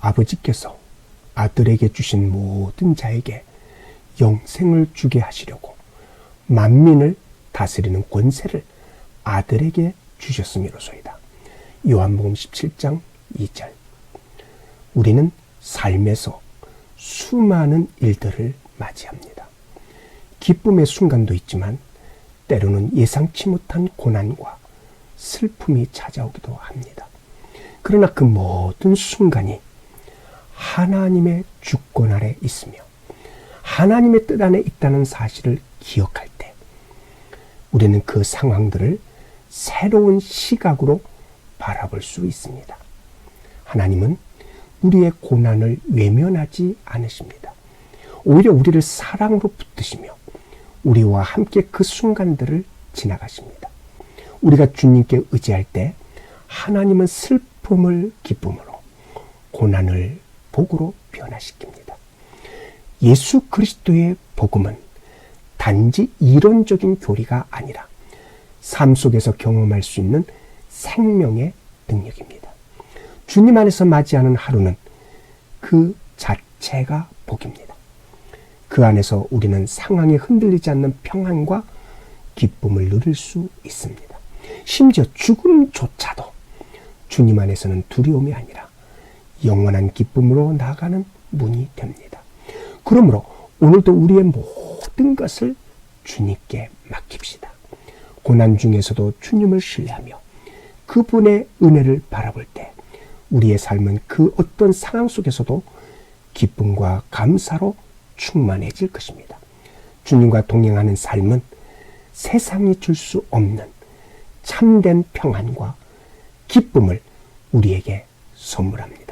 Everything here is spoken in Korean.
아버지께서 아들에게 주신 모든 자에게 영생을 주게 하시려고 만민을 다스리는 권세를 아들에게 주셨음이로소이다. 요한복음 17장 2절. 우리는 삶에서 수많은 일들을 맞이합니다. 기쁨의 순간도 있지만 때로는 예상치 못한 고난과 슬픔이 찾아오기도 합니다. 그러나 그 모든 순간이 하나님의 주권 아래 있으며 하나님의 뜻 안에 있다는 사실을 기억할 때 우리는 그 상황들을 새로운 시각으로 바라볼 수 있습니다. 하나님은 우리의 고난을 외면하지 않으십니다. 오히려 우리를 사랑으로 붙드시며 우리와 함께 그 순간들을 지나가십니다. 우리가 주님께 의지할 때 하나님은 슬픔을 기쁨으로 고난을 복으로 변화시킵니다. 예수 그리스도의 복음은 단지 이론적인 교리가 아니라 삶 속에서 경험할 수 있는 생명의 능력입니다. 주님 안에서 맞이하는 하루는 그 자체가 복입니다. 그 안에서 우리는 상황에 흔들리지 않는 평안과 기쁨을 누릴 수 있습니다. 심지어 죽음조차도 주님 안에서는 두려움이 아니라 영원한 기쁨으로 나가는 문이 됩니다. 그러므로 오늘도 우리의 모든 것을 주님께 맡깁시다. 고난 중에서도 주님을 신뢰하며 그분의 은혜를 바라볼 때 우리의 삶은 그 어떤 상황 속에서도 기쁨과 감사로 충만해질 것입니다. 주님과 동행하는 삶은 세상이 줄 수 없는 참된 평안과 기쁨을 우리에게 선물합니다.